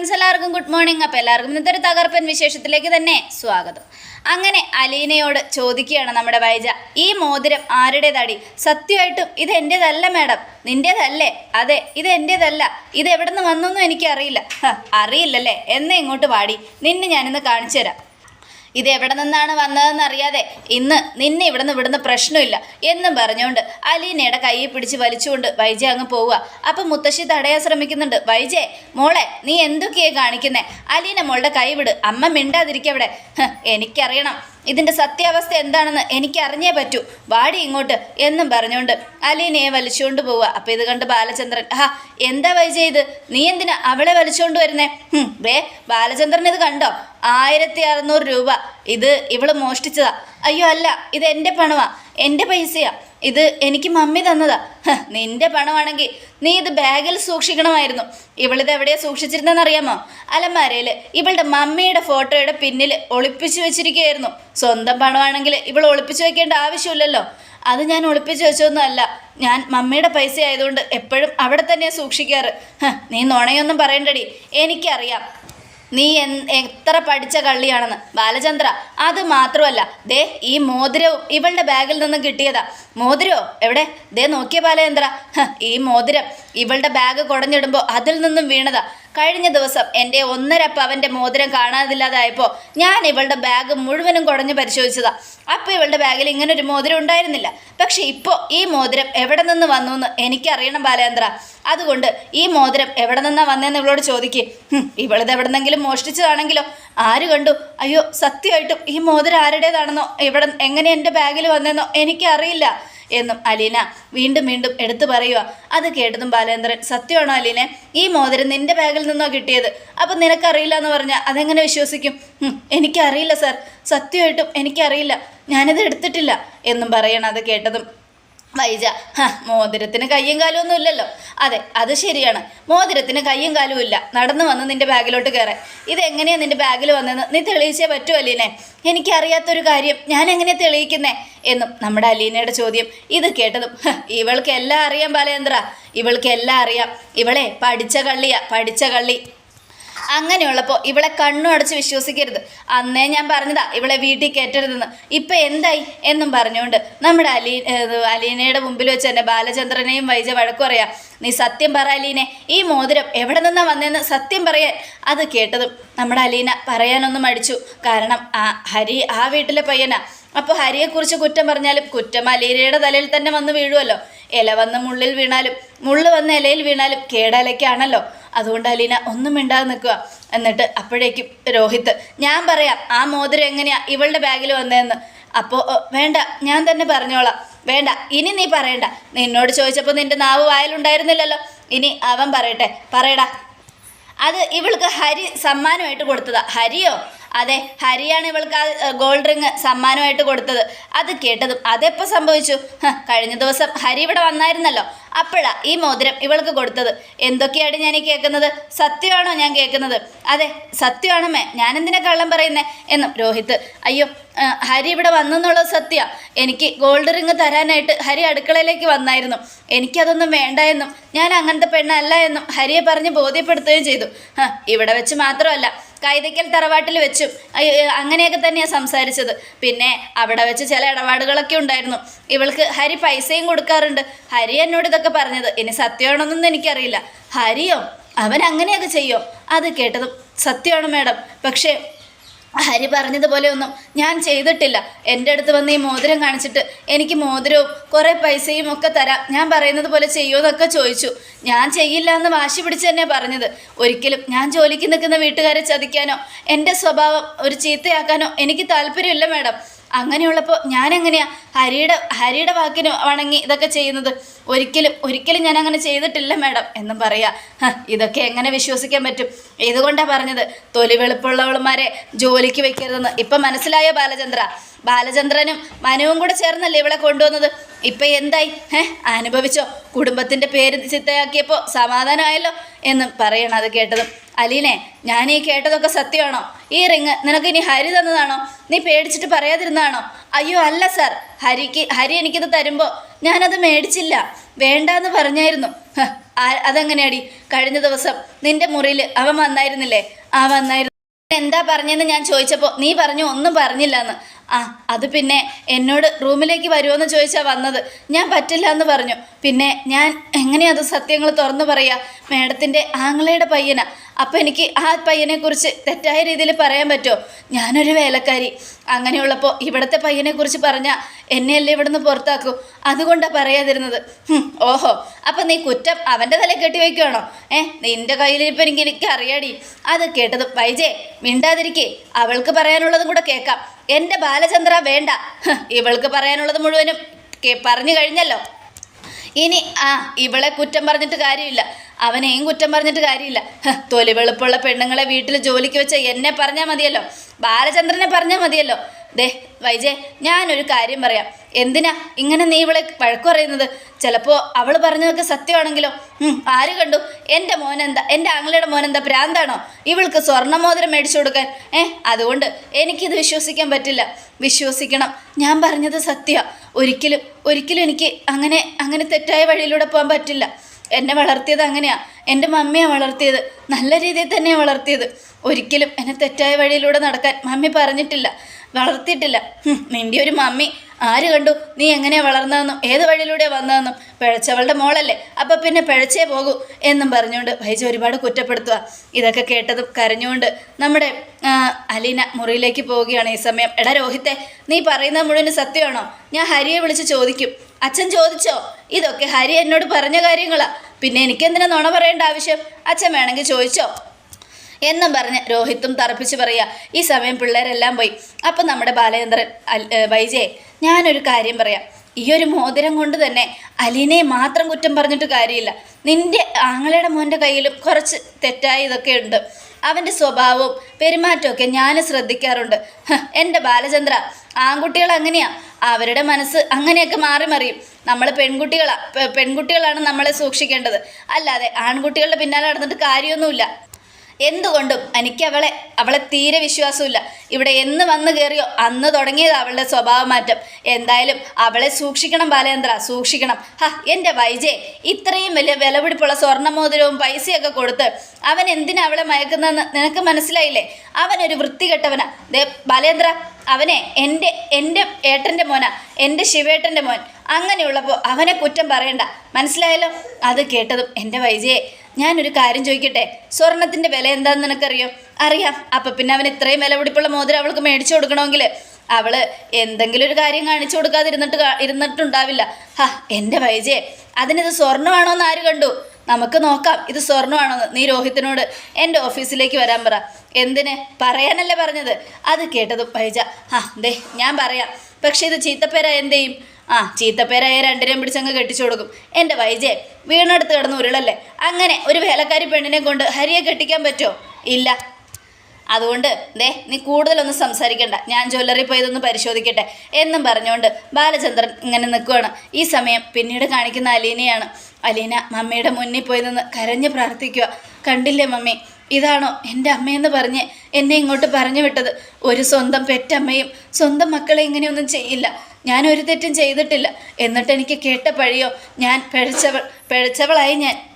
Friends എല്ലാവർക്കും good morning. അപ്പോൾ എല്ലാവർക്കും ഇന്നത്തെ തകർപ്പൻ വിശേഷത്തിലേക്ക് തന്നെ സ്വാഗതം. അങ്ങനെ അലീനയോട് ചോദിക്കുകയാണ് നമ്മുടെ വൈജ ഈ മോതിരം ആരുടേതാടി? സത്യമായിട്ടും ഇത് എന്റേതല്ല മാഡം. നിന്റേതല്ലേ അതെ ഇത് എന്റേതല്ല ഇത് എവിടെ നിന്ന് വന്നൊന്നും എനിക്കറിയില്ല. അറിയില്ല അറിയില്ലല്ലേ? എന്നെ ഇങ്ങോട്ട് പാടി നിന്നെ ഞാനിന്ന് കാണിച്ചു തരാം ഇത് എവിടെ നിന്നാണ് വന്നതെന്ന് അറിയാതെ ഇന്ന് നിന്നെ ഇവിടുന്ന് വിടുന്ന പ്രശ്നമില്ല എന്നും പറഞ്ഞുകൊണ്ട് അലീനയുടെ കൈയെ പിടിച്ച് വലിച്ചുകൊണ്ട് വൈജ അങ്ങ് പോവുക. അപ്പം മുത്തശ്ശി തടയാൻ ശ്രമിക്കുന്നുണ്ട്. വൈജേ മോളെ നീ എന്തൊക്കെയാണ് കാണിക്കുന്നേ? അലീന മോളുടെ കൈ വിട്. അമ്മ മിണ്ടാതിരിക്കവിടെ. എനിക്കറിയണം. ഇതിന്റെ സത്യാവസ്ഥ എന്താണെന്ന് എനിക്ക് അറിഞ്ഞേ പറ്റൂ. വാടി ഇങ്ങോട്ട് എന്നും പറഞ്ഞുകൊണ്ട് അലീനയെ വലിച്ചുകൊണ്ട് പോവുക. അപ്പോൾ ഇത് കണ്ട് ബാലചന്ദ്രൻ ഹാ എന്താ വൈജ ഇത്? നീ എന്തിനാ അവളെ വലിച്ചുകൊണ്ട് വരുന്നേ? വേ ബാലചന്ദ്രൻ ഇത് കണ്ടോ? ആയിരത്തി അറുന്നൂറ് രൂപ. ഇത് ഇവൾ മോഷ്ടിച്ചതാ. അയ്യോ അല്ല ഇത് എന്റെ പണമാ. എന്റെ പൈസയാ. ഇത് എനിക്ക് മമ്മി തന്നതാ. നിന്റെ പണമാണെങ്കിൽ നീ ഇത് ബാഗിൽ സൂക്ഷിക്കണമായിരുന്നു. ഇവളിത് എവിടെയാ സൂക്ഷിച്ചിരുന്നെന്ന് അറിയാമോ? അലമാരയിൽ ഇവളുടെ മമ്മിയുടെ ഫോട്ടോയുടെ പിന്നിൽ ഒളിപ്പിച്ചു വെച്ചിരിക്കുകയായിരുന്നു. സ്വന്തം പണമാണെങ്കിൽ ഇവൾ ഒളിപ്പിച്ചു വെക്കേണ്ട ആവശ്യമില്ലല്ലോ. അത് ഞാൻ ഒളിപ്പിച്ചു വെച്ചൊന്നുമല്ല ഞാൻ മമ്മിയുടെ പൈസ ആയതുകൊണ്ട് എപ്പോഴും അവിടെ തന്നെയാണ് സൂക്ഷിക്കാറ്. നീ നുണയൊന്നും പറയണ്ടടി. എനിക്കറിയാം. നീ എത്ര പഠിച്ച കള്ളിയാണെന്ന്. ബാലചന്ദ്ര അത് മാത്രമല്ല. ദേ ഈ മോതിരവും ഇവളുടെ ബാഗിൽ നിന്നും കിട്ടിയതാ. മോതിരോ എവിടെ? ദേ നോക്കിയ ബാലചന്ദ്ര. ഈ മോതിരം ഇവളുടെ ബാഗ് കുടഞ്ഞിടുമ്പോൾ അതിൽ നിന്നും വീണതാ. കഴിഞ്ഞ ദിവസം എന്റെ ഒന്നര പവന്റെ മോതിരം കാണാതില്ലാതായപ്പോൾ ഞാൻ ഇവളുടെ ബാഗ് മുഴുവനും കുടഞ്ഞ് പരിശോധിച്ചതാ. അപ്പോൾ ഇവളുടെ ബാഗിൽ ഇങ്ങനെ ഒരു മോതിരം ഉണ്ടായിരുന്നില്ല. പക്ഷേ ഇപ്പോൾ ഈ മോതിരം എവിടെ നിന്ന് വന്നു എന്ന് എനിക്കറിയണം ബാലേന്ദ്ര. അതുകൊണ്ട് ഈ മോതിരം എവിടെ നിന്നാണ് വന്നതെന്ന് ഇവളോട് ചോദിക്ക്. ഇവളത് എവിടെന്നെങ്കിലും മോഷ്ടിച്ചതാണെങ്കിലോ? ആര് കണ്ടു? അയ്യോ സത്യമായിട്ടും ഈ മോതിരം ആരുടേതാണെന്നോ? ഇവിടെ എങ്ങനെ എന്റെ ബാഗിൽ വന്നെന്നോ എനിക്കറിയില്ല. എന്നും അലീന വീണ്ടും വീണ്ടും എടുത്തു പറയുക. അത് കേട്ടതും ബാലേന്ദ്രൻ സത്യമാണോ അലീനെ? ഈ മോതിരം നിന്റെ ബാഗിൽ നിന്നോ കിട്ടിയത്? അപ്പം നിനക്കറിയില്ല എന്ന് പറഞ്ഞാൽ അതെങ്ങനെ വിശ്വസിക്കും? "ഹും, എനിക്കറിയില്ല സാർ. സത്യമായിട്ടും എനിക്കറിയില്ല. ഞാനിത് എടുത്തിട്ടില്ല എന്നും പറയണം അത് കേട്ടതും. വൈജ. മോതിരത്തിന് കയ്യും കാലും ഒന്നും ഇല്ലല്ലോ. അതെ അത് ശരിയാണ്. മോതിരത്തിന് കയ്യും കാലും ഇല്ല. നടന്നു വന്ന് നിന്റെ ബാഗിലോട്ട് കയറാൻ ഇതെങ്ങനെയാണ് നിന്റെ ബാഗിൽ വന്നതെന്ന് നീ തെളിയിച്ചേ പറ്റൂ അലീനെ. എനിക്കറിയാത്തൊരു കാര്യം. ഞാൻ എങ്ങനെ തെളിയിക്കുന്നേ? എന്നും നമ്മുടെ അലീനയുടെ ചോദ്യം ഇത് കേട്ടതും. ഇവൾക്ക് എല്ലാം അറിയാം ബാലേന്ദ്ര. ഇവൾക്ക് എല്ലാം അറിയാം. ഇവളെ പഠിച്ച കള്ളിയാ പഠിച്ച കള്ളി. അങ്ങനെയുള്ളപ്പോൾ ഇവളെ കണ്ണും അടച്ച് വിശ്വസിക്കരുത്. അന്നേ ഞാൻ പറഞ്ഞതാ ഇവളെ വീട്ടിൽ കയറ്റരുതെന്ന്. ഇപ്പം എന്തായി എന്നും പറഞ്ഞുകൊണ്ട് നമ്മുടെ അലീ അലീനയുടെ മുമ്പിൽ വെച്ച് തന്നെ ബാലചന്ദ്രനെയും വൈജ വഴക്കു പറയാം നീ സത്യം പറ അലീനെ ഈ മോതിരം എവിടെ നിന്നാ വന്നതെന്ന് സത്യം പറയാൻ. അത് കേട്ടതും നമ്മുടെ അലീന പറയാനൊന്നും മടിച്ചു. കാരണം ആ ഹരി ആ വീട്ടിലെ പയ്യനാ. അപ്പോൾ ഹരിയെക്കുറിച്ച് കുറ്റം പറഞ്ഞാലും കുറ്റം അലീനയുടെ തലയിൽ തന്നെ വന്ന് വീഴുമല്ലോ ഇല വന്ന് മുള്ളിൽ വീണാലും മുള്ള് വന്ന് ഇലയിൽ വീണാലും കേടലയ്ക്കാണല്ലോ. അതുകൊണ്ട് അലീന ഒന്നും മിണ്ടാതെ നിൽക്കുക. എന്നിട്ട് അപ്പോഴേക്കും രോഹിത് ഞാൻ പറയാം ആ മോതിരം എങ്ങനെയാ ഇവളുടെ ബാഗിൽ വന്നതെന്ന്. അപ്പോൾ വേണ്ട ഞാൻ തന്നെ പറഞ്ഞോളാം. വേണ്ട ഇനി നീ പറയണ്ട. നിന്നോട് ചോദിച്ചപ്പോൾ നിന്റെ നാവ് വായലുണ്ടായിരുന്നില്ലല്ലോ. ഇനി അവൻ പറയട്ടെ. പറയടാ. അത് ഇവൾക്ക് ഹരി സമ്മാനമായിട്ട് കൊടുത്തതാ. ഹരിയോ? അതെ ഹരിയാണ് ഇവൾക്ക് ആ ഗോൾഡ് റിങ് സമ്മാനമായിട്ട് കൊടുത്തത്. അത് കേട്ടതും അതെപ്പോൾ സംഭവിച്ചു? കഴിഞ്ഞ ദിവസം ഹരി ഇവിടെ വന്നായിരുന്നല്ലോ. അപ്പോഴാ ഈ മോതിരം ഇവൾക്ക് കൊടുത്തത്. എന്തൊക്കെയാണ് ഞാൻ ഈ കേൾക്കുന്നത്? സത്യമാണോ ഞാൻ കേൾക്കുന്നത്? അതെ സത്യമാണമ്മേ ഞാനെന്തിനാ കള്ളം പറയുന്നേ? എന്നും രോഹിത് അയ്യോ ഹരി ഇവിടെ വന്നെന്നുള്ളത് സത്യ. എനിക്ക് ഗോൾഡ് റിങ് തരാനായിട്ട് ഹരി അടുക്കളയിലേക്ക് വന്നായിരുന്നു. എനിക്കതൊന്നും വേണ്ട എന്നും ഞാൻ അങ്ങനത്തെ പെണ്ണല്ല എന്നും ഹരിയെ പറഞ്ഞ് ബോധ്യപ്പെടുത്തുകയും ചെയ്തു. ഇവിടെ വെച്ച് മാത്രമല്ല കൈതയ്ക്കൽ തറവാട്ടിൽ വെച്ചും. അങ്ങനെയൊക്കെ തന്നെയാണ് സംസാരിച്ചത്. പിന്നെ അവിടെ വെച്ച് ചില ഇടപാടുകളൊക്കെ ഉണ്ടായിരുന്നു. ഇവൾക്ക് ഹരി പൈസയും കൊടുക്കാറുണ്ട്. ഹരി എന്നോട് ഇതൊക്കെ പറഞ്ഞത്. ഇനി സത്യമാണോന്നൊന്നും എനിക്കറിയില്ല. ഹരിയോ? അവൻ അങ്ങനെയൊക്കെ ചെയ്യോ? അത് കേട്ടതും സത്യമാണ് മാഡം. പക്ഷേ ഹരി പറഞ്ഞതുപോലെ ഒന്നും ഞാൻ ചെയ്തിട്ടില്ല. എന്റെ അടുത്ത് വന്ന് ഈ മോതിരം കാണിച്ചിട്ട് എനിക്ക് മോതിരവും കുറേ പൈസയും ഒക്കെ തരാം. ഞാൻ പറയുന്നത് പോലെ ചെയ്യുമെന്നൊക്കെ ചോദിച്ചു. ഞാൻ ചെയ്യില്ല എന്ന് വാശി പിടിച്ച് തന്നെ പറഞ്ഞത്. ഒരിക്കലും ഞാൻ ജോലിക്ക് നിൽക്കുന്ന വീട്ടുകാരെ ചതിക്കാനോ എന്റെ സ്വഭാവം ഒരു ചീത്തയാക്കാനോ എനിക്ക് താല്പര്യമില്ല മാഡം. അങ്ങനെയുള്ളപ്പോൾ ഞാൻ എങ്ങനെയാ ഹരിയുടെ ഹരിയുടെ വാക്കിന് വണങ്ങി ഇതൊക്കെ ചെയ്യുന്നത്? ഒരിക്കലും ഒരിക്കലും ഞാൻ അങ്ങനെ ചെയ്തിട്ടില്ല മാഡം. എന്നും പറയാ ഇതൊക്കെ എങ്ങനെ വിശ്വസിക്കാൻ പറ്റും? ഇതുകൊണ്ടാണ് പറഞ്ഞത് തൊലി വെളുപ്പുള്ളവളുമാരെ ജോലിക്ക് വെക്കരുതെന്ന്. ഇപ്പം മനസ്സിലായോ ബാലചന്ദ്ര? ബാലചന്ദ്രനും മനുവും കൂടെ ചേർന്നല്ലേ ഇവളെ കൊണ്ടുവന്നത്? ഇപ്പം എന്തായി? ഏ അനുഭവിച്ചോ? കുടുംബത്തിന്റെ പേര് ചിത്തയാക്കിയപ്പോൾ സമാധാനമായല്ലോ? എന്നും പറയണം അത് കേട്ടതും. അലീനെ ഞാൻ ഈ കേട്ടതൊക്കെ സത്യമാണോ? ഈ റിങ് നിനക്ക് ഇനി ഹരി തന്നതാണോ? നീ പേടിച്ചിട്ട് പറയാതിരുന്നതാണോ? അയ്യോ അല്ല സാർ. ഹരിക്ക് ഹരി എനിക്കിത് തരുമ്പോൾ ഞാനത് മേടിച്ചില്ല. വേണ്ടാന്ന് പറഞ്ഞായിരുന്നു. അതെങ്ങനെയാടി? കഴിഞ്ഞ ദിവസം നിന്റെ മുറിയിൽ അവൻ വന്നായിരുന്നില്ലേ? ആ വന്നായിരുന്നു. എന്താ പറഞ്ഞെന്ന് ഞാൻ ചോദിച്ചപ്പോൾ നീ പറഞ്ഞു ഒന്നും പറഞ്ഞില്ല എന്ന് ആ അത് പിന്നെ എന്നോട് റൂമിലേക്ക് വരുമോയെന്ന് ചോദിച്ചാൽ വന്നത്. ഞാൻ പറ്റില്ല എന്ന് പറഞ്ഞു. പിന്നെ ഞാൻ എങ്ങനെയാ അത് സത്യങ്ങൾ തുറന്നു പറയുക മേഡത്തിന്റെ ആങ്ങളയുടെ പയ്യനാ. അപ്പം എനിക്ക് ആ പയ്യനെക്കുറിച്ച് തെറ്റായ രീതിയിൽ പറയാൻ പറ്റുമോ ഞാനൊരു വേലക്കാരി. അങ്ങനെയുള്ളപ്പോൾ ഇവിടുത്തെ പയ്യനെക്കുറിച്ച് പറഞ്ഞാൽ എന്നെയല്ലേ ഇവിടുന്ന് പുറത്താക്കൂ? അതുകൊണ്ടാണ് പറയാതിരുന്നത്. ഓഹോ. അപ്പം നീ കുറ്റം അവന്റെ തല കെട്ടി വയ്ക്കുകയാണോ ഏ നിന്റെ കയ്യിലിപ്പം എനിക്ക് എനിക്ക് അറിയാടി അത് കേട്ടത് വൈജേ മിണ്ടാതിരിക്കേ. അവൾക്ക് പറയാനുള്ളതും കൂടെ കേൾക്കാം. എന്റെ ബാലചന്ദ്ര വേണ്ട. ഇവൾക്ക് പറയാനുള്ളത് മുഴുവനും പറഞ്ഞു കഴിഞ്ഞല്ലോ. ഇനി ആ ഇവളെ കുറ്റം പറഞ്ഞിട്ട് കാര്യമില്ല. അവനെയും കുറ്റം പറഞ്ഞിട്ട് കാര്യമില്ല. തൊലി വെളുപ്പുള്ള പെണ്ണുങ്ങളെ വീട്ടിൽ ജോലിക്ക് വെച്ച എന്നെ പറഞ്ഞാൽ മതിയല്ലോ. ബാലചന്ദ്രനെ പറഞ്ഞാൽ മതിയല്ലോ. ദേ വൈജയ് ഞാനൊരു കാര്യം പറയാം. എന്തിനാ ഇങ്ങനെ നീ ഇവളെ വഴക്കു പറയുന്നത്? ചിലപ്പോൾ അവൾ പറഞ്ഞതൊക്കെ സത്യമാണെങ്കിലോ? ആര് കണ്ടു? എന്റെ മോനെന്താ? എന്റെ ആങ്ങളയുടെ മോനെന്താ പ്രാന്താണോ? ഇവൾക്ക് സ്വർണമോതിരം മേടിച്ചു കൊടുക്കാൻ. ഏ അതുകൊണ്ട് എനിക്കിത് വിശ്വസിക്കാൻ പറ്റില്ല. വിശ്വസിക്കണം. ഞാൻ പറഞ്ഞത് സത്യ. ഒരിക്കലും ഒരിക്കലും എനിക്ക് അങ്ങനെ അങ്ങനെ തെറ്റായ വഴിയിലൂടെ പോകാൻ പറ്റില്ല. എന്നെ വളർത്തിയത് അങ്ങനെയാ. എന്റെ മമ്മിയാണ് വളർത്തിയത്. നല്ല രീതിയിൽ തന്നെയാണ് വളർത്തിയത്. ഒരിക്കലും എന്നെ തെറ്റായ വഴിയിലൂടെ നടക്കാൻ മമ്മി പറഞ്ഞിട്ടില്ല. വളർത്തിയിട്ടില്ല. നിന്റെ ഒരു മമ്മി. ആര് കണ്ടു? നീ എങ്ങനെയാ വളർന്നതെന്നും ഏത് വഴിയിലൂടെ വന്നതെന്നും. പിഴച്ചവളുടെ മോളല്ലേ. അപ്പം പിന്നെ പിഴച്ചേ പോകൂ എന്നും പറഞ്ഞുകൊണ്ട് വൈജ ഒരുപാട് കുറ്റപ്പെടുത്തുക ഇതൊക്കെ കേട്ടതും കരഞ്ഞുകൊണ്ട് നമ്മുടെ അലീന മുറിയിലേക്ക് പോവുകയാണ് ഈ സമയം. എടാ രോഹിത്തെ നീ പറയുന്നത് മുഴുവൻ സത്യമാണോ? ഞാൻ ഹരിയെ വിളിച്ച് ചോദിക്കും. അച്ഛൻ ചോദിച്ചോ ഇതൊക്കെ ഹരി എന്നോട് പറഞ്ഞ കാര്യങ്ങളാ. പിന്നെ എനിക്കെന്തിനാ നുണ പറയേണ്ട ആവശ്യം? അച്ഛൻ വേണമെങ്കിൽ ചോദിച്ചോ. എന്നും പറഞ്ഞ് രോഹിത്തും തറപ്പിച്ച് പറയുക ഈ സമയം പിള്ളേരെല്ലാം പോയി. അപ്പം നമ്മുടെ ബാലചന്ദ്രൻ വൈജയെ ഞാനൊരു കാര്യം പറയാം. ഈ ഒരു മോതിരം കൊണ്ട് തന്നെ അലീനയെ മാത്രം കുറ്റം പറഞ്ഞിട്ട് കാര്യമില്ല. നിന്റെ ആങ്ങളയുടെ മോന്റെ കയ്യിലും കുറച്ച് തെറ്റായ ഇതൊക്കെ ഉണ്ട്. അവന്റെ സ്വഭാവവും പെരുമാറ്റമൊക്കെ ഞാൻ ശ്രദ്ധിക്കാറുണ്ട്. എന്റെ ബാലചന്ദ്ര ആൺകുട്ടികൾ അങ്ങനെയാ. അവരുടെ മനസ്സ് അങ്ങനെയൊക്കെ മാറി മറിയും. നമ്മൾ പെൺകുട്ടികളാ. പെൺകുട്ടികളാണ് നമ്മളെ സൂക്ഷിക്കേണ്ടത്. അല്ലാതെ ആൺകുട്ടികളുടെ പിന്നാലെ നടന്നിട്ട് കാര്യമൊന്നുമില്ല. എന്തുകൊണ്ടും എനിക്ക് അവളെ അവളെ തീരെ വിശ്വാസമില്ല ഇവിടെ എന്ന് വന്ന് കയറിയോ അന്ന് തുടങ്ങിയത് അവളുടെ സ്വഭാവ മാറ്റം. എന്തായാലും അവളെ സൂക്ഷിക്കണം ബാലേന്ദ്ര സൂക്ഷിക്കണം. ഹ എന്റെ വൈജയ് ഇത്രയും വലിയ വിലപിടിപ്പുള്ള സ്വർണമോതിരവും പൈസയൊക്കെ കൊടുത്ത് അവൻ എന്തിനാ അവളെ മയക്കുന്നതെന്ന് നിനക്ക് മനസ്സിലായില്ലേ? അവനൊരു വൃത്തികെട്ടവനാ. ദേ ബാലേന്ദ്ര അവനെ എന്റെ എന്റെ ഏട്ടന്റെ മോനാ എന്റെ ശിവേട്ടന്റെ മോൻ. അങ്ങനെയുള്ളപ്പോൾ അവനെ കുറ്റം പറയണ്ട. മനസ്സിലായല്ലോ? അത് കേട്ടതും എന്റെ വൈജയെ ഞാനൊരു കാര്യം ചോദിക്കട്ടെ? സ്വർണത്തിന്റെ വില എന്താണെന്ന് നിനക്കറിയോ? അറിയാം. അപ്പം പിന്നെ അവൻ ഇത്രയും വില പിടിപ്പുള്ള മോതിരം അവൾക്ക് മേടിച്ചു കൊടുക്കണമെങ്കിൽ അവൾ എന്തെങ്കിലും ഒരു കാര്യം കാണിച്ചു കൊടുക്കാതിരുന്നിട്ട് ഇരുന്നിട്ടുണ്ടാവില്ല. ഹാ എന്റെ വൈജയെ അതിനിത് സ്വർണമാണോ എന്ന് ആര് കണ്ടു? നമുക്ക് നോക്കാം. ഇത് സ്വർണമാണോന്ന് നീ രോഹിത്തിനോട് എന്റെ ഓഫീസിലേക്ക് വരാൻ പറ. എന്തിന്? പറയാനല്ലേ പറഞ്ഞത്. അത് കേട്ടതും വൈജ. ഹാ ദേ ഞാൻ പറയാം. പക്ഷേ ഇത് ചീത്തപ്പേരാ എന്ത് ചെയ്യും? ആ ചീത്തപ്പേരായ രണ്ടിനെയും പിടിച്ചങ്ങ് കെട്ടിച്ചു കൊടുക്കും. എന്റെ വൈജയെ വീണെടുത്ത് കിടന്ന് ഉരുളല്ലേ? അങ്ങനെ ഒരു വേലക്കാരി പെണ്ണിനെ കൊണ്ട് ഹരിയെ കെട്ടിക്കാൻ പറ്റുമോ? ഇല്ല. അതുകൊണ്ട് ദേ നീ കൂടുതലൊന്നും സംസാരിക്കണ്ട. ഞാൻ ജ്വല്ലറി പോയി ഇതൊന്ന് പരിശോധിക്കട്ടെ. എന്നും പറഞ്ഞുകൊണ്ട് ബാലചന്ദ്രൻ ഇങ്ങനെ നിൽക്കുകയാണ് ഈ സമയം പിന്നീട് കാണിക്കുന്ന അലീനയാണ്. അലീന മമ്മിയുടെ മുന്നിൽ പോയി നിന്ന് കരഞ്ഞ് പ്രാർത്ഥിക്കുക കണ്ടില്ലേ മമ്മി ഇതാണോ എന്റെ അമ്മയെന്ന് പറഞ്ഞ് എന്നെ ഇങ്ങോട്ട് പറഞ്ഞു വിട്ടത്? ഒരു സ്വന്തം പെറ്റമ്മയും സ്വന്തം മക്കളെ ഇങ്ങനെയൊന്നും ചെയ്യില്ല. ഞാൻ ഒരു തെറ്റും ചെയ്തിട്ടില്ല. എന്നിട്ട് എനിക്ക് കേട്ട പഴിയോ? ഞാൻ പിഴച്ചവൾ പിഴച്ചവളായി ഞാൻ.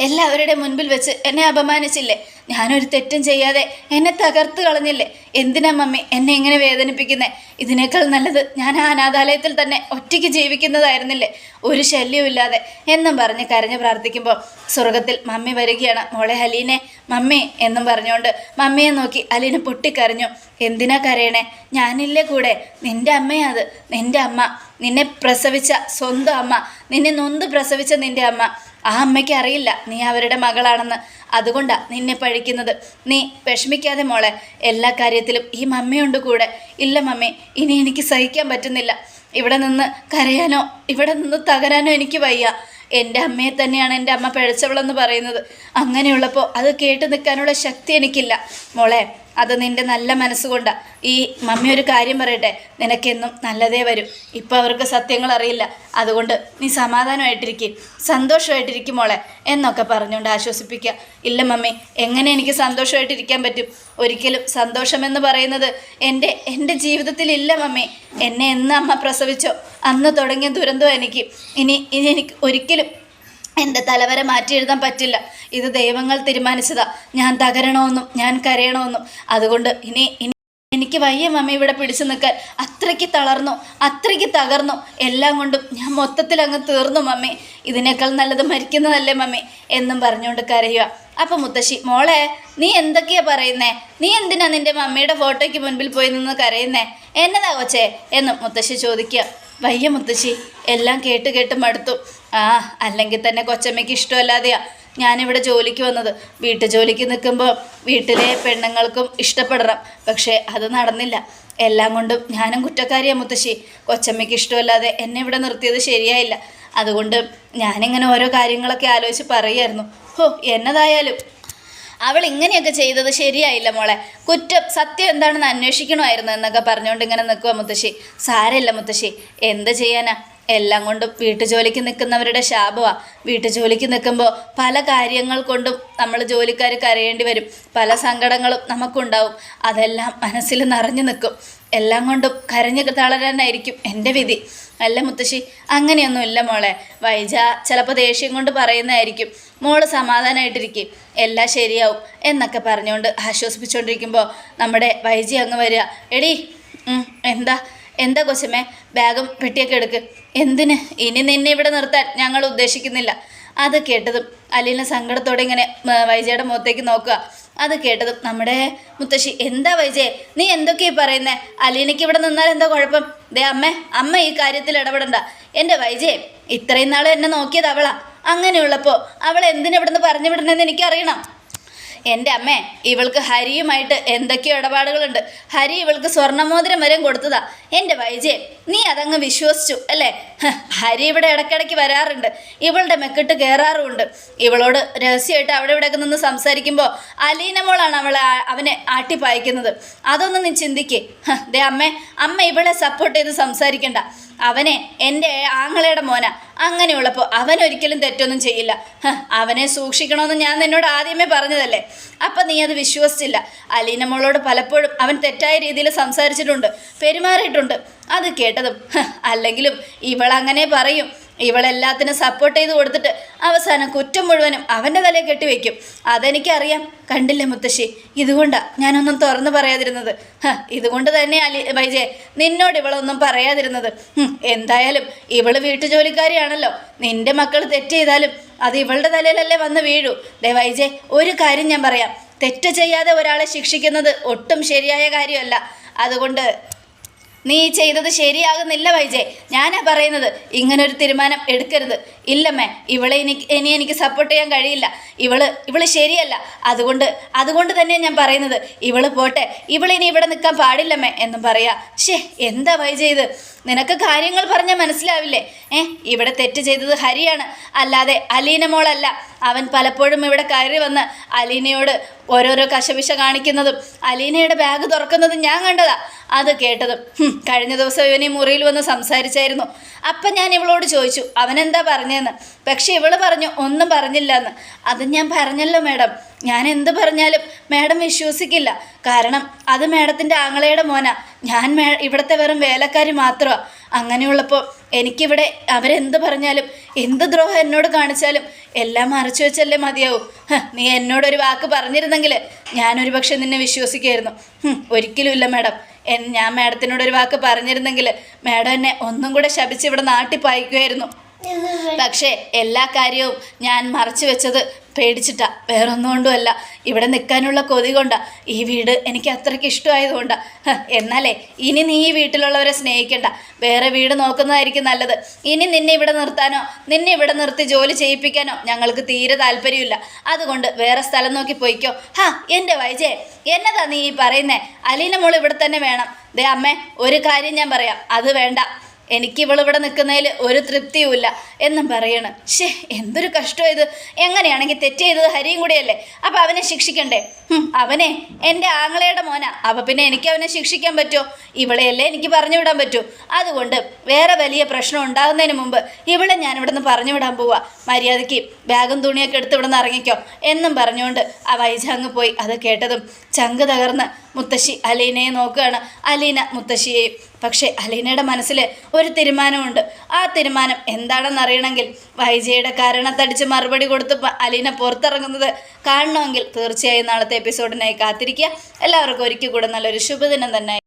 എല്ലാവരുടെ മുൻപിൽ വെച്ച് എന്നെ അപമാനിച്ചില്ലേ? ഞാനൊരു തെറ്റും ചെയ്യാതെ എന്നെ തകർത്ത് കളഞ്ഞില്ലേ? എന്തിനാ മമ്മി എന്നെ ഇങ്ങനെ വേദനിപ്പിക്കുന്നേ? ഇതിനേക്കാൾ നല്ലത് ഞാൻ ആ അനാഥാലയത്തിൽ തന്നെ ഒറ്റയ്ക്ക് ജീവിക്കുന്നതായിരുന്നില്ലേ? ഒരു ശല്യവും ഇല്ലാതെ. എന്നും പറഞ്ഞ് കരഞ്ഞ് പ്രാർത്ഥിക്കുമ്പോൾ സ്വർഗത്തിൽ മമ്മി വരികയാണ്. മോളെ അലീനെ മമ്മി എന്നും പറഞ്ഞുകൊണ്ട് മമ്മിയെ നോക്കി അലീന പൊട്ടിക്കരഞ്ഞു. എന്തിനാ കരയണേ? ഞാനില്ലേ കൂടെ? നിന്റെ അമ്മയാത് നിന്റെ അമ്മ. നിന്നെ പ്രസവിച്ച സ്വന്തം അമ്മ. നിന്നെ നൊന്ത് പ്രസവിച്ച നിന്റെ അമ്മ. ആ അമ്മയ്ക്ക് അറിയില്ല നീ അവരുടെ മകളാണെന്ന്. അതുകൊണ്ടാ നിന്നെ പഴിക്കുന്നത്. നീ വിഷമിക്കാതെ മോളെ എല്ലാ കാര്യത്തിലും ഈ മമ്മിയുണ്ട് കൂടെ. ഇല്ല മമ്മി ഇനി എനിക്ക് സഹിക്കാൻ പറ്റുന്നില്ല. ഇവിടെ നിന്ന് കരയാനോ ഇവിടെ നിന്ന് തകരാനോ എനിക്ക് വയ്യ. എന്റെ അമ്മയെ തന്നെയാണ് എന്റെ അമ്മ പിഴച്ചവളെന്ന് പറയുന്നത്. അങ്ങനെയുള്ളപ്പോൾ അത് കേട്ട് നിൽക്കാനുള്ള ശക്തി എനിക്കില്ല. മോളെ അത് നിന്റെ നല്ല മനസ്സുകൊണ്ട്. ഈ മമ്മി ഒരു കാര്യം പറയട്ടെ നിനക്കെന്നും നല്ലതേ വരും. ഇപ്പം അവർക്ക് സത്യങ്ങൾ അറിയില്ല. അതുകൊണ്ട് നീ സമാധാനമായിട്ടിരിക്കും. സന്തോഷമായിട്ടിരിക്കും മോളെ എന്നൊക്കെ പറഞ്ഞുകൊണ്ട് ആശ്വസിപ്പിക്കുക. ഇല്ല മമ്മി എങ്ങനെ എനിക്ക് സന്തോഷമായിട്ടിരിക്കാൻ പറ്റും? ഒരിക്കലും സന്തോഷമെന്ന് പറയുന്നത് എന്റെ എന്റെ ജീവിതത്തിലില്ല മമ്മി. എന്നെ എന്ന് അമ്മ പ്രസവിച്ചോ? അന്ന് തുടങ്ങിയ ദുരന്തം എനിക്ക്. ഇനി ഇനി എനിക്ക് ഒരിക്കലും എന്റെ തലവരെ മാറ്റി എഴുതാൻ പറ്റില്ല. ഇത് ദൈവങ്ങൾ തീരുമാനിച്ചതാ. ഞാൻ തകരണമെന്നും ഞാൻ കരയണമെന്നും. അതുകൊണ്ട് ഇനി ഇനി എനിക്ക് വയ്യ മമ്മി ഇവിടെ പിടിച്ചു നിൽക്കാൻ. അത്രയ്ക്ക് തളർന്നു അത്രയ്ക്ക് തകർന്നു. എല്ലാം കൊണ്ടും ഞാൻ മൊത്തത്തിൽ അങ്ങ് തീർന്നു മമ്മി. ഇതിനേക്കാൾ നല്ലത് മരിക്കുന്നതല്ലേ മമ്മി എന്നും പറഞ്ഞുകൊണ്ട് കരയുക അപ്പം മുത്തശ്ശി മോളെ നീ എന്തൊക്കെയാ പറയുന്നേ? നീ എന്തിനാ നിന്റെ മമ്മിയുടെ ഫോട്ടോയ്ക്ക് മുൻപിൽ പോയി നിന്ന് കരയുന്നേ? എന്നതാ കൊച്ചേ? എന്നും മുത്തശ്ശി ചോദിക്കുക. വയ്യ മുത്തശ്ശി. എല്ലാം കേട്ട് കേട്ട് മടുത്തു. ആ അല്ലെങ്കിൽ തന്നെ കൊച്ചമ്മയ്ക്ക് ഇഷ്ടമല്ലാതെയാ ഞാനിവിടെ ജോലിക്ക് വന്നത്. വീട്ടു ജോലിക്ക് നിൽക്കുമ്പോൾ വീട്ടിലെ പെണ്ണുങ്ങൾക്കും ഇഷ്ടപ്പെടണം. പക്ഷേ അത് നടന്നില്ല. എല്ലാം കൊണ്ടും ഞാനും കുറ്റക്കാരിയാ മുത്തശ്ശി. കൊച്ചമ്മയ്ക്ക് ഇഷ്ടമല്ലാതെ എന്നെ ഇവിടെ നിർത്തിയത് ശരിയായില്ല. അതുകൊണ്ട് ഞാനിങ്ങനെ ഓരോ കാര്യങ്ങളൊക്കെ ആലോചിച്ച് പറയുമായിരുന്നു. ഹോ എന്നതായാലും. അവൾ ഇങ്ങനെയൊക്കെ ചെയ്തത് ശരിയായില്ല മോളെ. കുറ്റം സത്യം എന്താണെന്ന് അന്വേഷിക്കണമായിരുന്നു എന്നൊക്കെ പറഞ്ഞുകൊണ്ട് ഇങ്ങനെ നിൽക്കുക മുത്തശ്ശി. സാരമില്ല മുത്തശ്ശി. എന്ത് ചെയ്യാനാ? എല്ലാം കൊണ്ടും വീട്ടുജോലിക്ക് നിൽക്കുന്നവരുടെ ശാപമാണ് വീട്ടുജോലിക്ക് നിൽക്കുമ്പോൾ പല കാര്യങ്ങൾ കൊണ്ടും നമ്മൾ ജോലിക്കാർ കരയേണ്ടി വരും. പല സങ്കടങ്ങളും നമുക്കുണ്ടാവും. അതെല്ലാം മനസ്സിൽ നിറഞ്ഞു നിൽക്കും. എല്ലാം കൊണ്ടും കരഞ്ഞു തളരാനായിരിക്കും എന്റെ വിധി. അല്ല മുത്തശ്ശി അങ്ങനെയൊന്നുമില്ല മോളെ. വൈജ ചിലപ്പോൾ ദേഷ്യം കൊണ്ട് പറയുന്നതായിരിക്കും. മോൾ സമാധാനമായിട്ടിരിക്കും എല്ലാം ശരിയാവും എന്നൊക്കെ പറഞ്ഞുകൊണ്ട് ആശ്വസിപ്പിച്ചുകൊണ്ടിരിക്കുമ്പോൾ നമ്മുടെ വൈജി അങ്ങ് വരിക. എടി എന്താ? എന്താ കൊച്ചമ്മേ? ബാഗും പെട്ടിയൊക്കെ എടുക്ക്. എന്തിന്? ഇനി നിന്നെ ഇവിടെ നിർത്താൻ ഞങ്ങൾ ഉദ്ദേശിക്കുന്നില്ല. അത് കേട്ടതും അലീന സങ്കടത്തോടെ ഇങ്ങനെ വൈജയുടെ മുഖത്തേക്ക് നോക്കുക. അത് കേട്ടതും നമ്മുടെ മുത്തശ്ശി എന്താ വൈജയ നീ എന്തൊക്കെയാ പറയുന്നേ? അലീനയ്ക്ക് ഇവിടെ നിന്നാൽ എന്താ കുഴപ്പം? ദേ അമ്മേ അമ്മ ഈ കാര്യത്തിൽ ഇടപെടണ്ട. എന്റെ വൈജയെ ഇത്രയും നാൾ എന്നെ നോക്കിയത് അവളാ. അങ്ങനെയുള്ളപ്പോൾ അവൾ എന്തിനിവിടുന്ന് പറഞ്ഞു വിടണമെന്ന് എനിക്കറിയണം. എന്റെ അമ്മേ ഇവൾക്ക് ഹരിയുമായിട്ട് എന്തൊക്കെയോ ഇടപാടുകളുണ്ട്. ഹരി ഇവൾക്ക് സ്വർണമോതിരം വരെ കൊടുത്തതാ. എന്റെ വൈജയെ നീ അതങ്ങ് വിശ്വസിച്ചു അല്ലേ? ഭാര്യ ഇവിടെ ഇടയ്ക്കിടയ്ക്ക് വരാറുണ്ട്. ഇവളുടെ മെക്കിട്ട് കയറാറുമുണ്ട് ഇവളോട് രഹസ്യമായിട്ട് അവിടെ ഇവിടെയൊക്കെ നിന്ന് സംസാരിക്കുമ്പോൾ അലീന മോളാണ് അവളെ അവനെ ആട്ടിപ്പായിക്കുന്നത് അതൊന്നും നീ ചിന്തിക്കേ. ദേ അമ്മേ അമ്മ ഇവളെ സപ്പോർട്ട് ചെയ്ത് സംസാരിക്കണ്ട. അവനെ എന്റെ ആങ്ങളയുടെ മോന. അങ്ങനെയുള്ളപ്പോൾ അവൻ ഒരിക്കലും തെറ്റൊന്നും ചെയ്യില്ല. അവനെ സൂക്ഷിക്കണമെന്ന് ഞാൻ നിന്നോട് ആദ്യമേ പറഞ്ഞതല്ലേ? അപ്പം നീ അത് വിശ്വസിച്ചില്ല. അലീന മോളോട് പലപ്പോഴും അവൻ തെറ്റായ രീതിയിൽ സംസാരിച്ചിട്ടുണ്ട് പെരുമാറിയിട്ടുണ്ട്. അത് കേട്ടതും അല്ലെങ്കിലും അല്ലെങ്കിലും ഇവളങ്ങനെ പറയും. ഇവളെല്ലാത്തിനും സപ്പോർട്ട് ചെയ്ത് കൊടുത്തിട്ട് അവസാനം കുറ്റം മുഴുവനും അവന്റെ തലയിൽ കെട്ടിവെക്കും. അതെനിക്കറിയാം. കണ്ടില്ലേ മുത്തശ്ശി? ഇതുകൊണ്ടാ ഞാനൊന്നും തുറന്നു പറയാതിരുന്നത്. ഇതുകൊണ്ട് തന്നെ അലി വൈജയ നിന്നോട് ഇവളൊന്നും പറയാതിരുന്നത്. എന്തായാലും ഇവൾ വീട്ടുജോലിക്കാരിയാണല്ലോ. നിന്റെ മക്കൾ തെറ്റ് ചെയ്താലും അത് ഇവളുടെ തലയിലല്ലേ വന്ന് വീഴൂ. ദേ വൈജെ ഒരു കാര്യം ഞാൻ പറയാം. തെറ്റ് ചെയ്യാതെ ഒരാളെ ശിക്ഷിക്കുന്നത് ഒട്ടും ശരിയായ കാര്യമല്ല. അതുകൊണ്ട് നീ ചെയ്തത് ശരിയാകുന്നില്ല വൈജയ്. ഞാനാ പറയുന്നത്. ഇങ്ങനൊരു തീരുമാനം എടുക്കരുത്. ഇല്ലമ്മേ ഇവളെ എനിക്ക് ഇനി എനിക്ക് സപ്പോർട്ട് ചെയ്യാൻ കഴിയില്ല. ഇവൾ ഇവൾ ശരിയല്ല. അതുകൊണ്ട് അതുകൊണ്ട് തന്നെ ഞാൻ പറയുന്നത്. ഇവൾ പോട്ടെ. ഇവളിനി ഇവിടെ നിൽക്കാൻ പാടില്ലമ്മേ എന്നും പറയാ. ഷേ എന്താ വൈജയ് ഇത്? നിനക്ക് കാര്യങ്ങൾ പറഞ്ഞാൽ മനസ്സിലാവില്ലേ? ഏ ഇവിടെ തെറ്റ് ചെയ്തത് ഹരിയാണ്. അല്ലാതെ അലീന മോളല്ല. അവൻ പലപ്പോഴും ഇവിടെ കയറി വന്ന് അലീനയോട് ഓരോരോ കശപിശ കാണിക്കുന്നതും അലീനയുടെ ബാഗ് തുറക്കുന്നതും ഞാൻ കണ്ടതാ. അത് കേട്ടതും കഴിഞ്ഞ ദിവസം ഇവനെ മുറിയിൽ വന്ന് സംസാരിച്ചായിരുന്നു. അപ്പം ഞാൻ ഇവളോട് ചോദിച്ചു അവനെന്താ പറഞ്ഞതെന്ന് പക്ഷെ ഇവൾ പറഞ്ഞു ഒന്നും പറഞ്ഞില്ല എന്ന് അത് ഞാൻ പറഞ്ഞല്ലോ മാഡം. ഞാൻ എന്ത് പറഞ്ഞാലും മാഡം വിശ്വസിക്കില്ല. കാരണം അത് മാഡത്തിന്റെ ആങ്ങളയുടെ മോനാ. ഞാൻ മേ ഇവിടുത്തെ വെറും വേലക്കാരി മാത്രമാണ് അങ്ങനെയുള്ളപ്പോൾ എനിക്കിവിടെ അവരെന്ത് പറഞ്ഞാലും എന്ത് ദ്രോഹം എന്നോട് കാണിച്ചാലും എല്ലാം മറച്ചു വെച്ചല്ലേ മതിയാവും. നീ എന്നോടൊരു വാക്ക് പറഞ്ഞിരുന്നെങ്കിൽ ഞാനൊരു പക്ഷെ നിന്നെ വിശ്വസിക്കുമായിരുന്നു. ഒരിക്കലുമില്ല മാഡം. എൻ ഞാൻ മാഡത്തിനോടൊരു വാക്ക് പറഞ്ഞിരുന്നെങ്കിൽ മാഡം എന്നെ ഒന്നും കൂടെ ശപിച്ച് ഇവിടെ നാട്ടിൽ പായിക്കുമായിരുന്നു. പക്ഷേ എല്ലാ കാര്യവും ഞാൻ മറച്ചു വെച്ചത് പേടിച്ചിട്ടാ. വേറൊന്നും കൊണ്ടുമല്ല ഇവിടെ നിൽക്കാനുള്ള കൊതി കൊണ്ടാ. ഈ വീട് എനിക്ക് അത്രയ്ക്ക് ഇഷ്ടമായതുകൊണ്ടാ. എന്നാലേ ഇനി നീ ഈ വീട്ടിലുള്ളവരെ സ്നേഹിക്കണ്ട. വേറെ വീട് നോക്കുന്നതായിരിക്കും നല്ലത്. ഇനി നിന്നെ ഇവിടെ നിർത്താനോ നിന്നെ ഇവിടെ നിർത്തി ജോലി ചെയ്യിപ്പിക്കാനോ ഞങ്ങൾക്ക് തീരെ താല്പര്യമില്ല. അതുകൊണ്ട് വേറെ സ്ഥലം നോക്കി പോയിക്കോ. ഹാ എന്റെ വൈജയെ എന്നതാ നീ ഈ പറയുന്നേ? അലീന മോൾ ഇവിടെ തന്നെ വേണം. ദേ അമ്മേ ഒരു കാര്യം ഞാൻ പറയാം. അത് വേണ്ട. എനിക്ക് ഇവളിവിടെ നിൽക്കുന്നതിൽ ഒരു തൃപ്തിയുമില്ല എന്നും പറയണം. ഷേ എന്തൊരു കഷ്ടം ഇത്. എങ്ങനെയാണെങ്കിൽ തെറ്റ് ചെയ്തത് ഹരിയും കൂടിയല്ലേ? അപ്പം അവനെ ശിക്ഷിക്കണ്ടേ? അവനെ? എന്റെ ആങ്ങളയുടെ മോന. അപ്പം പിന്നെ എനിക്ക് അവനെ ശിക്ഷിക്കാൻ പറ്റുമോ? ഇവളെയല്ലേ എനിക്ക് പറഞ്ഞു വിടാൻ പറ്റൂ. അതുകൊണ്ട് വേറെ വലിയ പ്രശ്നം ഉണ്ടാകുന്നതിന് മുമ്പ് ഇവളെ ഞാൻ ഇവിടെ നിന്ന് പറഞ്ഞു വിടാൻ പോവാ. മര്യാദയ്ക്ക് ബാഗും തുണിയൊക്കെ എടുത്ത് ഇവിടെ നിന്ന് ഇറങ്ങിക്കോ എന്നും പറഞ്ഞുകൊണ്ട് ആ വൈജ അങ്ങ് പോയി. അത് കേട്ടതും ചങ്ക് തകർന്ന് മുത്തശ്ശി അലീനയെ നോക്കുകയാണ്. അലീന മുത്തശ്ശിയെയും പക്ഷേ അലീനയുടെ മനസ്സിൽ ഒരു തീരുമാനമുണ്ട്. ആ തീരുമാനം എന്താണെന്ന് അറിയണമെങ്കിൽ വൈജയുടെ കാരണത്തടിച്ച് മറുപടി കൊടുത്ത് അലീന പുറത്തിറങ്ങുന്നത് കാണണമെങ്കിൽ തീർച്ചയായും നാളത്തെ എപ്പിസോഡിനായി കാത്തിരിക്കുക. എല്ലാവർക്കും ഒരിക്കൽ കൂടെ നല്ലൊരു ശുഭദിനം തന്നെ.